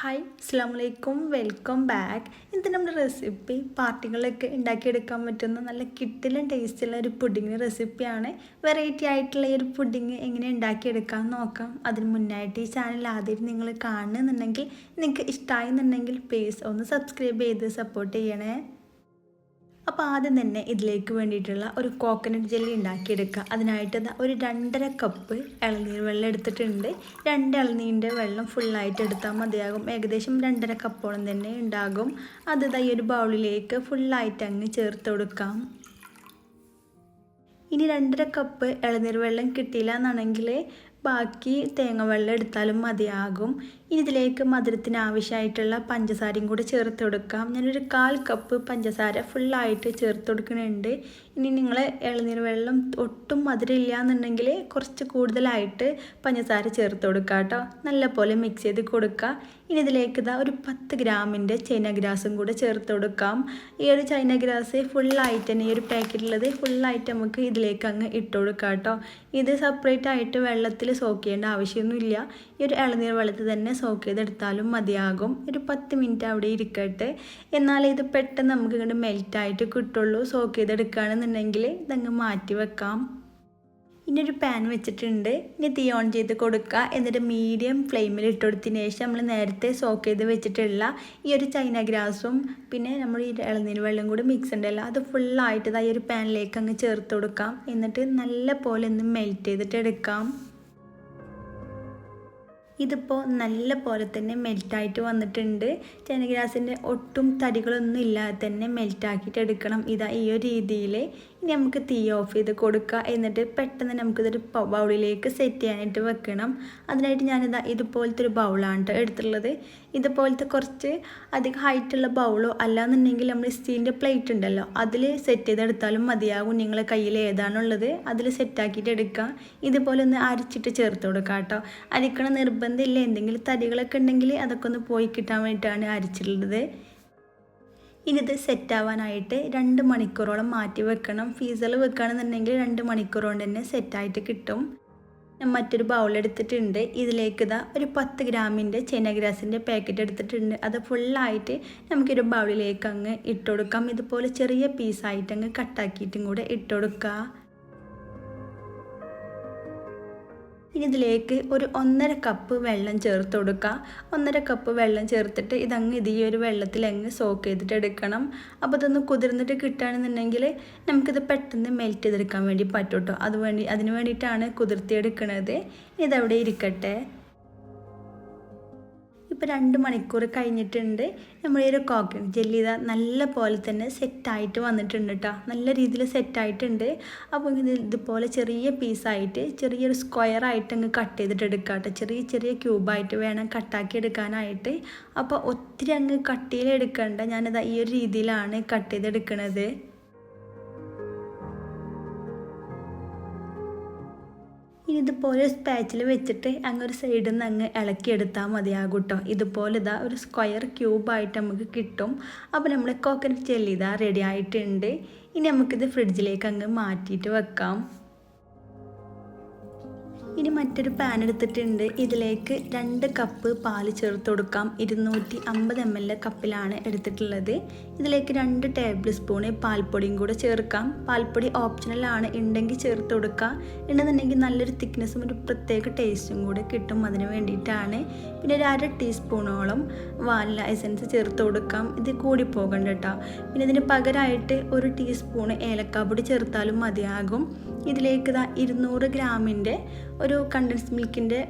Hi അസ്സാം വലൈക്കും welcome back ഇന്ന് നമ്മുടെ റെസിപ്പി പാർട്ടികളിലൊക്കെ ഉണ്ടാക്കിയെടുക്കാൻ പറ്റുന്ന നല്ല കിട്ടിലും ടേസ്റ്റുള്ള ഒരു പുഡിങ്ങിന് റെസിപ്പിയാണ് വെറൈറ്റി ആയിട്ടുള്ള ഈ ഒരു പുഡിങ് എങ്ങനെ ഉണ്ടാക്കിയെടുക്കാൻ നോക്കാം. അതിന് മുന്നായിട്ട് ഈ ചാനൽ ആദ്യം നിങ്ങൾ കാണുന്നുണ്ടെങ്കിൽ നിങ്ങൾക്ക് ഇഷ്ടമായി എന്നുണ്ടെങ്കിൽ പ്ലീസ് ഒന്ന് സബ്സ്ക്രൈബ് ചെയ്ത് സപ്പോർട്ട് ചെയ്യണേ. അപ്പോൾ ആദ്യം തന്നെ ഇതിലേക്ക് വേണ്ടിയിട്ടുള്ള ഒരു കോക്കനട്ട് ജെല്ലി ഉണ്ടാക്കിയെടുക്കുക. അതിനായിട്ട് ഒരു രണ്ടര കപ്പ് ഇളനീർ വെള്ളം എടുത്തിട്ടുണ്ട്. രണ്ട് ഇളനീരിന്റെ വെള്ളം ഫുള്ളായിട്ട് എടുത്താൽ മതിയാകും. ഏകദേശം രണ്ടര കപ്പോളം തന്നെ ഉണ്ടാകും. അത് ഈ ഒരു ബൗളിലേക്ക് ഫുള്ളായിട്ട് അങ്ങ് ചേർത്ത് കൊടുക്കാം. ഇനി രണ്ടര കപ്പ് ഇളനീർ വെള്ളം കിട്ടിയില്ല എന്നാണെങ്കിൽ ബാക്കി തേങ്ങ വെള്ളം എടുത്താലും മതിയാകും. ഇനി ഇതിലേക്ക് മധുരത്തിന് ആവശ്യമായിട്ടുള്ള പഞ്ചസാരയും കൂടി ചേർത്ത് കൊടുക്കാം. ഞാനൊരു കാൽ കപ്പ് പഞ്ചസാര ഫുള്ളായിട്ട് ചേർത്ത് കൊടുക്കുന്നുണ്ട്. ഇനി നിങ്ങൾ ഇളനീർ വെള്ളം ഒട്ടും മധുരം ഇല്ല എന്നുണ്ടെങ്കിൽ കുറച്ച് കൂടുതലായിട്ട് പഞ്ചസാര ചേർത്ത് കൊടുക്കുക കേട്ടോ. നല്ലപോലെ മിക്സ് ചെയ്ത് കൊടുക്കുക. ഇനി ഇതിലേക്ക് ഇതാ ഒരു പത്ത് ഗ്രാമിന്റെ ചൈന ഗ്രാസും കൂടെ ചേർത്ത് കൊടുക്കാം. ഈ ഒരു ചൈന ഗ്രാസ് ഫുള്ളായിട്ട് തന്നെ ഈ ഒരു പാക്കറ്റിലുള്ളത് ഫുള്ളായിട്ട് നമുക്ക് ഇതിലേക്ക് അങ്ങ് ഇട്ട് കൊടുക്കാം കേട്ടോ. ഇത് സെപ്പറേറ്റ് ആയിട്ട് വെള്ളത്തിൽ സോക്ക് ചെയ്യേണ്ട ആവശ്യമൊന്നുമില്ല. ഈ ഒരു ഇളനീർ വെള്ളത്തിൽ തന്നെ സോക്ക് ചെയ്തെടുത്താലും മതിയാകും. ഒരു പത്ത് മിനിറ്റ് അവിടെ ഇരിക്കട്ടെ. എന്നാൽ ഇത് പെട്ടെന്ന് നമുക്ക് ഇങ്ങോട്ട് മെൽറ്റായിട്ട് കിട്ടുള്ളൂ. സോക്ക് ചെയ്തെടുക്കുകയാണെന്നുണ്ടെങ്കിൽ ഇതങ്ങ് മാറ്റി വെക്കാം. ഇനി ഒരു പാൻ വെച്ചിട്ടുണ്ട്. ഇനി തീ ഓൺ ചെയ്ത് കൊടുക്കുക. എന്നിട്ട് മീഡിയം ഫ്ലെയിമിൽ ഇട്ട് കൊടുത്തതിന് ശേഷം നമ്മൾ നേരത്തെ സോക്ക് ചെയ്ത് വെച്ചിട്ടുള്ള ഈ ഒരു ചൈന ഗ്രാസും പിന്നെ നമ്മൾ ഈ ഇളനീര് വെള്ളം കൂടി മിക്സ് ഉണ്ടല്ലോ അത് ഫുള്ളായിട്ട് ഈ ഒരു പാനിലേക്ക് അങ്ങ് ചേർത്ത് കൊടുക്കാം. എന്നിട്ട് നല്ല പോലെ ഒന്ന് മെൽറ്റ് ചെയ്തിട്ട് എടുക്കാം. ഇതിപ്പോൾ നല്ല പോലെ തന്നെ മെൽറ്റായിട്ട് വന്നിട്ടുണ്ട്. ചൈനഗ്രാസിന്റെ ഒട്ടും തരികളൊന്നും ഇല്ലാതെ തന്നെ മെൽറ്റാക്കിയിട്ട് എടുക്കണം. ഇതാ ഈ ഒരു രീതിയിൽ ഇനി നമുക്ക് തീ ഓഫ് ചെയ്ത് കൊടുക്കുക എന്നിട്ട് പെട്ടെന്ന് നമുക്കിതൊരു ബൗളിലേക്ക് സെറ്റ് ചെയ്യാനായിട്ട് വെക്കണം. അതിനായിട്ട് ഞാനിതാ ഇതുപോലത്തെ ഒരു ബൗളാണ് എടുത്തിട്ടുള്ളത്. ഇതുപോലത്തെ കുറച്ച് അധികം ഹൈറ്റുള്ള ബൗളോ അല്ലാന്നുണ്ടെങ്കിൽ നമ്മൾ സ്റ്റീലിന്റെ പ്ലേറ്റ് ഉണ്ടല്ലോ അതിൽ സെറ്റ് ചെയ്തെടുത്താലും മതിയാകും നിങ്ങളെ കയ്യിൽ ഏതാണുള്ളത് അതിൽ സെറ്റാക്കിയിട്ട് എടുക്കാം. ഇതുപോലെ ഒന്ന് അരിച്ചിട്ട് ചേർത്ത് കൊടുക്കുക കേട്ടോ അരിക്കണ നിർബന്ധമില്ല എന്തെങ്കിലും തരികളൊക്കെ ഉണ്ടെങ്കിൽ അതൊക്കെ ഒന്ന് പോയി കിട്ടാൻ വേണ്ടിയിട്ടാണ് അരിച്ചിട്ടുള്ളത്. ഇനി ഇത് സെറ്റാവാനായിട്ട് രണ്ട് മണിക്കൂറോളം മാറ്റി വെക്കണം. ഫീസൽ വെക്കുകയാണെന്നുണ്ടെങ്കിൽ രണ്ട് മണിക്കൂർ കൊണ്ട് തന്നെ സെറ്റായിട്ട് കിട്ടും. ഞാൻ മറ്റൊരു ബൗൾ എടുത്തിട്ടുണ്ട്. ഇതിലേക്ക് ഇതാ ഒരു പത്ത് ഗ്രാമിന്റെ ചെനഗ്രാസിന്റെ പാക്കറ്റ് എടുത്തിട്ടുണ്ട്. അത് ഫുള്ളായിട്ട് നമുക്കൊരു ബൗളിലേക്ക് അങ്ങ് ഇട്ട് കൊടുക്കാം. ഇതുപോലെ ചെറിയ പീസായിട്ട് അങ്ങ് കട്ടാക്കിയിട്ടും കൂടെ ഇട്ട് ഇനി ഇതിലേക്ക് ഒരു ഒന്നര കപ്പ് വെള്ളം ചേർത്ത് കൊടുക്കുക ഒന്നര കപ്പ് വെള്ളം ചേർത്തിട്ട് ഇതങ്ങ് ഇത് ഈ ഒരു വെള്ളത്തിൽ അങ്ങ് സോക്ക് ചെയ്തിട്ട് എടുക്കണം. അപ്പോൾ ഇതൊന്ന് കുതിർന്നിട്ട് കിട്ടുകയാണെന്നുണ്ടെങ്കിൽ നമുക്കിത് പെട്ടെന്ന് മെൽറ്റ് ചെയ്തെടുക്കാൻ വേണ്ടി പറ്റും കേട്ടോ അത് വേണ്ടി അതിന് വേണ്ടിയിട്ടാണ് കുതിർത്തിയെടുക്കുന്നത് ഇതവിടെ ഇരിക്കട്ടെ. ഇപ്പോൾ രണ്ട് മണിക്കൂർ കഴിഞ്ഞിട്ടുണ്ട്. നമ്മൾ ഈ ഒരു കോക്കനട്ട് ജെല്ലി ഇതാ നല്ല പോലെ തന്നെ സെറ്റായിട്ട് വന്നിട്ടുണ്ട് കേട്ടോ നല്ല രീതിയിൽ സെറ്റായിട്ടുണ്ട് അപ്പോൾ ഇത് ഇതുപോലെ ചെറിയ പീസായിട്ട് ചെറിയൊരു സ്ക്വയർ ആയിട്ട് അങ്ങ് കട്ട് ചെയ്തിട്ട് എടുക്കുക കേട്ടോ ചെറിയ ചെറിയ ക്യൂബായിട്ട് വേണം കട്ടാക്കി എടുക്കാനായിട്ട്. അപ്പോൾ ഒത്തിരി അങ്ങ് കട്ടിയിൽ എടുക്കണ്ട. ഞാനിതാ ഈ ഒരു രീതിയിലാണ് കട്ട് ചെയ്തെടുക്കുന്നത് ഇതുപോലെ സ്പാച്ചിൽ വെച്ചിട്ട് അങ്ങ് ഒരു സൈഡിൽ നിന്ന് അങ്ങ് ഇളക്കിയെടുത്താൽ മതിയാകും കേട്ടോ. ഇതുപോലെ ഇതാ ഒരു സ്ക്വയർ ക്യൂബായിട്ട് നമുക്ക് കിട്ടും. അപ്പോൾ നമ്മൾ കോക്കനട്ട് ജെല്ലി ഇതാ റെഡി ആയിട്ടുണ്ട്. ഇനി നമുക്കിത് ഫ്രിഡ്ജിലേക്ക് അങ്ങ് മാറ്റിയിട്ട് വെക്കാം. ഇനി മറ്റൊരു പാൻ എടുത്തിട്ടുണ്ട്. ഇതിലേക്ക് രണ്ട് കപ്പ് പാൽ ചേർത്ത് കൊടുക്കാം. ഇരുന്നൂറ്റി അമ്പത് എം എൽ കപ്പിലാണ് എടുത്തിട്ടുള്ളത്. ഇതിലേക്ക് രണ്ട് ടേബിൾ സ്പൂണ് പാൽപ്പൊടിയും കൂടെ ചേർക്കാം. പാൽപ്പൊടി ഓപ്ഷണലാണ് ഉണ്ടെങ്കിൽ ചേർത്ത് കൊടുക്കുക ഉണ്ടെന്നുണ്ടെങ്കിൽ നല്ലൊരു തിക്നെസ്സും ഒരു പ്രത്യേക ടേസ്റ്റും കൂടെ കിട്ടും അതിന് വേണ്ടിയിട്ടാണ്. പിന്നെ ഒരു അര ടീസ്പൂണോളം വാനില എസൻസ് ചേർത്ത് കൊടുക്കാം. ഇത് കൂടി പോകണ്ട കേട്ടോ പിന്നെ ഇതിന് പകരമായിട്ട് ഒരു ടീസ്പൂണ് ഏലക്കാപ്പൊടി ചേർത്താലും മതിയാകും. ഇതിലേക്ക് ഇതാ ഇരുന്നൂറ് ഗ്രാമിന്റെ ഒരു കണ്ടൻസ് മിൽക്കിന്റെ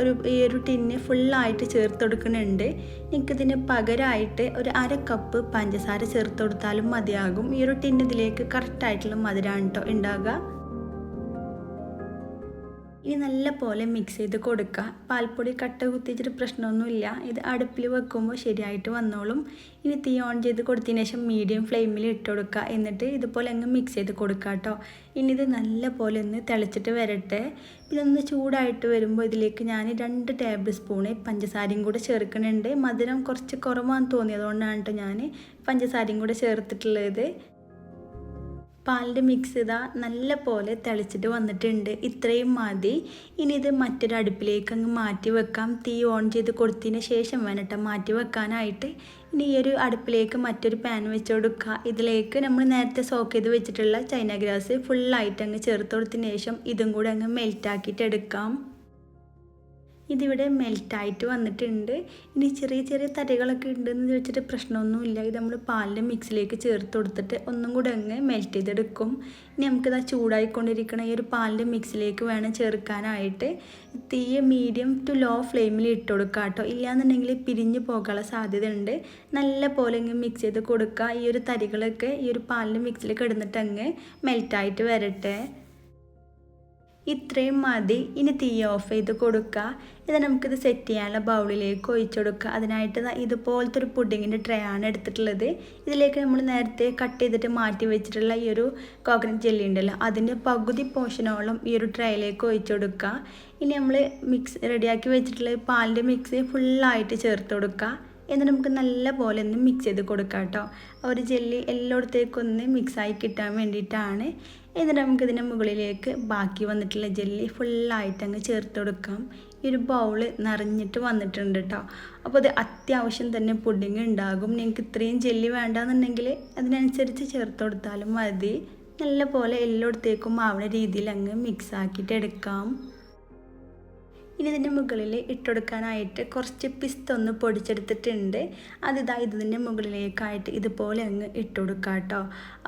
ഒരു ഈ ഒരു ടിന്ന് ഫുള്ളായിട്ട് ചേർത്ത് കൊടുക്കുന്നുണ്ട് എനിക്കിതിന് പകരമായിട്ട് ഒരു അര കപ്പ് പഞ്ചസാര ചേർത്ത് കൊടുത്താലും മതിയാകും. ഈ ഒരു ടിന്നിതിലേക്ക് കറക്റ്റായിട്ടുള്ള മധുരമാണ് കേട്ടോ ഉണ്ടാകുക ഇനി നല്ല പോലെ മിക്സ് ചെയ്ത് കൊടുക്കുക പാൽപ്പൊടി കട്ട കുത്തിച്ചിട്ട് പ്രശ്നമൊന്നുമില്ല. ഇത് അടുപ്പിൽ വെക്കുമ്പോൾ ശരിയായിട്ട് വന്നോളും. ഇനി തീ ഓൺ ചെയ്ത് കൊടുത്തതിന് ശേഷം മീഡിയം ഫ്ലെയിമിൽ ഇട്ട് കൊടുക്കുക എന്നിട്ട് ഇതുപോലെ അങ്ങ് മിക്സ് ചെയ്ത് കൊടുക്കുക കേട്ടോ ഇനി ഇത് നല്ല പോലെ ഒന്ന് തിളച്ചിട്ട് വരട്ടെ. ഒന്ന് ചൂടായിട്ട് വരുമ്പോൾ ഇതിലേക്ക് ഞാൻ രണ്ട് ടേബിൾ സ്പൂണ് പഞ്ചസാരയും കൂടെ ചേർക്കുന്നുണ്ട്. മധുരം കുറച്ച് കുറവാണെന്ന് തോന്നിയതുകൊണ്ടാണ് കേട്ടോ ഞാൻ പഞ്ചസാരയും കൂടെ ചേർത്തിട്ടുള്ളത്. പാലിന്റെ മിക്സ് ഇതാ നല്ല പോലെ തിളച്ചിട്ട് വന്നിട്ടുണ്ട്. ഇത്രയും മതി. ഇനി ഇത് മറ്റൊരു അടുപ്പിലേക്ക് അങ്ങ് മാറ്റി വെക്കാം. തീ ഓൺ ചെയ്ത് കൊടുത്തതിന് ശേഷം വേണട്ടോ മാറ്റി വെക്കാനായിട്ട്. ഇനി ഈ ഒരു അടുപ്പിലേക്ക് മറ്റൊരു പാൻ വെച്ച് കൊടുക്കുക. ഇതിലേക്ക് നമ്മൾ നേരത്തെ സോക്ക് ചെയ്ത് വെച്ചിട്ടുള്ള ചൈന ഗ്രാസ് ഫുള്ളായിട്ട് അങ്ങ് ചേർത്ത് കൊടുത്തതിന് ശേഷം ഇതും കൂടെ അങ്ങ് മെൽറ്റാക്കിയിട്ട് എടുക്കാം. ഇതിവിടെ മെൽറ്റായിട്ട് വന്നിട്ടുണ്ട്. ഇനി ചെറിയ ചെറിയ തരകളൊക്കെ ഉണ്ടെന്ന് വെച്ചിട്ട് പ്രശ്നമൊന്നുമില്ല. ഇത് നമ്മൾ പാലിന്റെ മിക്സിലേക്ക് ചേർത്ത് കൊടുത്തിട്ട് ഒന്നും കൂടെ അങ്ങ് മെൽറ്റ് ചെയ്തെടുക്കും. ഇനി നമുക്കിത് ചൂടായിക്കൊണ്ടിരിക്കണ ഈ ഒരു പാലിന്റെ മിക്സിലേക്ക് വേണം ചേർക്കാനായിട്ട്. തീയെ മീഡിയം ടു ലോ ഫ്ലെയിമിൽ ഇട്ട് കൊടുക്കുക കേട്ടോ ഇല്ലാന്നുണ്ടെങ്കിൽ പിരിഞ്ഞു പോകാനുള്ള സാധ്യത ഉണ്ട് നല്ല പോലെ അങ്ങ് മിക്സ് ചെയ്ത് കൊടുക്കുക ഈ ഒരു തരികളൊക്കെ ഈ ഒരു പാലിന്റെ മിക്സിലേക്ക് ഇടുന്നിട്ട് അങ്ങ് മെൽറ്റായിട്ട് വരട്ടെ. ഇത്രയും മതി. ഇനി തീ ഓഫ് ചെയ്ത് കൊടുക്കുക ഇത് നമുക്കിത് സെറ്റ് ചെയ്യാനുള്ള ബൗളിലേക്ക് ഒഴിച്ചു കൊടുക്കുക അതിനായിട്ട് ഇതുപോലത്തെ ഒരു പുഡിങ്ങിന്റെ ട്രേ ആണ് എടുത്തിട്ടുള്ളത്. ഇതിലേക്ക് നമ്മൾ നേരത്തെ കട്ട് ചെയ്തിട്ട് മാറ്റി വെച്ചിട്ടുള്ള ഈ ഒരു കോക്കനട്ട് ജെല്ലി ഉണ്ടല്ലോ അതിന്റെ പകുതി പോഷനോളം ഈ ഒരു ട്രേയിലേക്ക് ഒഴിച്ചു കൊടുക്കുക ഇനി നമ്മൾ മിക്സ് റെഡിയാക്കി വെച്ചിട്ടുള്ള പാലിന്റെ മിക്സ് ഫുള്ളായിട്ട് ചേർത്ത് കൊടുക്കുക എന്നിട്ട് നമുക്ക് നല്ല പോലെ ഒന്ന് മിക്സ് ചെയ്ത് കൊടുക്കാം കേട്ടോ. ഒരു ജെല്ലി എല്ലായിടത്തേക്കൊന്ന് മിക്സായി കിട്ടാൻ വേണ്ടിയിട്ടാണ്. എന്നിട്ട് നമുക്കിതിന്റെ മുകളിലേക്ക് ബാക്കി വന്നിട്ടുള്ള ജെല്ലി ഫുള്ളായിട്ട് അങ്ങ് ചേർത്ത് കൊടുക്കാം. ഈ ഒരു ബൗൾ നിറഞ്ഞിട്ട് വന്നിട്ടുണ്ട് കേട്ടോ. അപ്പോൾ അത് അത്യാവശ്യം തന്നെ പുഡിങ് ഉണ്ടാകും. നിങ്ങൾക്ക് ഇത്രയും ജെല്ലി വേണ്ടാന്നുണ്ടെങ്കിൽ അതിനനുസരിച്ച് ചേർത്ത് കൊടുത്താലും മതി. നല്ല പോലെ എല്ലായിടത്തേക്കും ആവുന്ന രീതിയിൽ അങ്ങ് മിക്സ് ആക്കിയിട്ട് എടുക്കാം. ഇനി ഇതിന്റെ മുകളിൽ ഇട്ടുകൊടുക്കാനായിട്ട് കുറച്ച് പിസ്ത ഒന്ന് പൊടിച്ചെടുത്തിട്ടുണ്ട്. അതിതാ ഇതിന്റെ മുകളിലേക്കായിട്ട് ഇതുപോലെ അങ്ങ് ഇട്ടുകൊടുക്കാം കേട്ടോ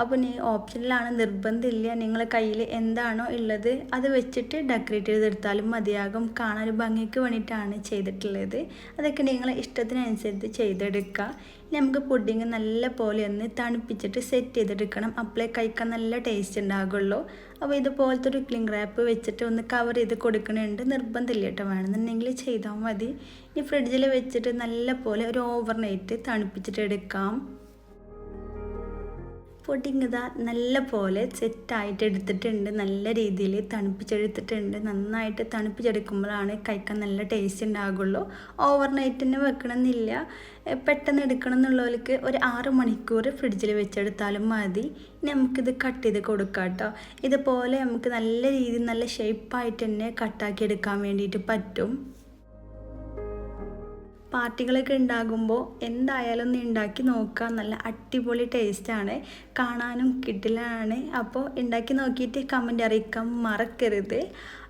അപ്പോൾ നീ ഓപ്ഷനിലാണ് നിർബന്ധമില്ല. നിങ്ങളെ കയ്യിൽ എന്താണോ ഉള്ളത് അത് വെച്ചിട്ട് ഡെക്കറേറ്റ് ചെയ്തെടുത്താലും മതിയാകും. കാണാൻ ഭംഗിക്ക് വേണ്ടിയിട്ടാണ് ചെയ്തിട്ടുള്ളത്. അതൊക്കെ നിങ്ങളെ ഇഷ്ടത്തിനനുസരിച്ച് ചെയ്തെടുക്കുക. നമുക്ക് പുഡിങ് നല്ല പോലെ ഒന്ന് തണുപ്പിച്ചിട്ട് സെറ്റ് ചെയ്തെടുക്കണം. അപ്പോഴേ കഴിക്കാൻ നല്ല ടേസ്റ്റ് ഉണ്ടാകുള്ളൂ അപ്പോൾ ഇതുപോലത്തെ ഒരു ക്ലിങ് റാപ്പ് വെച്ചിട്ട് ഒന്ന് കവർ ചെയ്ത് കൊടുക്കണുണ്ട്. നിർബന്ധമില്ല കേട്ടോ. വേണമെന്നുണ്ടെങ്കിൽ ചെയ്താൽ മതി. ഇനി ഫ്രിഡ്ജിൽ വെച്ചിട്ട് നല്ല പോലെ ഒരു ഓവർനൈറ്റ് തണുപ്പിച്ചിട്ട് എടുക്കാം. പുഡിങ് ഇതാ നല്ല പോലെ സെറ്റായിട്ട് എടുത്തിട്ടുണ്ട് നല്ല രീതിയിൽ തണുപ്പിച്ചെടുത്തിട്ടുണ്ട്. നന്നായിട്ട് തണുപ്പിച്ചെടുക്കുമ്പോഴാണ് കഴിക്കാൻ നല്ല ടേസ്റ്റ് ഉണ്ടാകുള്ളൂ ഓവർ നൈറ്റ് വെക്കണമെന്നില്ല. പെട്ടെന്ന് എടുക്കണം എന്നുള്ളവർക്ക് ഒരു ആറ് മണിക്കൂർ ഫ്രിഡ്ജിൽ വെച്ചെടുത്താലും മതി. നമുക്കിത് കട്ട് ചെയ്ത് കൊടുക്കാം കേട്ടോ ഇതുപോലെ നമുക്ക് നല്ല രീതിയിൽ നല്ല ഷേപ്പായിട്ട് തന്നെ കട്ടാക്കി എടുക്കാൻ വേണ്ടിയിട്ട് പറ്റും. പാർട്ടികളൊക്കെ ഉണ്ടാകുമ്പോൾ എന്തായാലും ഒന്ന് ഉണ്ടാക്കി നോക്കുക. നല്ല അടിപൊളി ടേസ്റ്റാണ് കാണാനും കിട്ടിലാണ് അപ്പോൾ ഉണ്ടാക്കി നോക്കിയിട്ട് കമന്റ് അറിയിക്കാൻ മറക്കരുത്.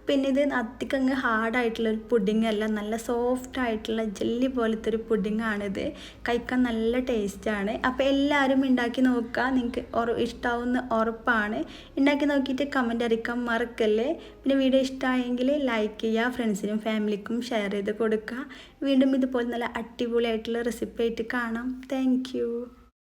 പിന്നെ ഇത് അധികം ഹാർഡായിട്ടുള്ള ഒരു പുഡിംഗ് അല്ല നല്ല സോഫ്റ്റ് ആയിട്ടുള്ള ജെല്ലി പോലത്തെ ഒരു പുഡിംഗ് ആണിത് കഴിക്കാൻ നല്ല ടേസ്റ്റാണ്. അപ്പോൾ എല്ലാവരും ഉണ്ടാക്കി നോക്കുക നിങ്ങൾക്ക് ഉറ ഇഷ്ടമാവുന്ന ഉറപ്പാണ് ഉണ്ടാക്കി നോക്കിയിട്ട് കമന്റ് അറിയിക്കാൻ മറക്കല്ലേ. പിന്നെ വീഡിയോ ഇഷ്ടമായെങ്കിൽ ലൈക്ക് ചെയ്യുക ഫ്രണ്ട്സിനും ഫാമിലിക്കും ഷെയർ ചെയ്ത് കൊടുക്കുക വീണ്ടും ഇതുപോലെ നല്ല അടിപൊളിയായിട്ടുള്ള റെസിപ്പി ആയിട്ട് കാണാം. താങ്ക്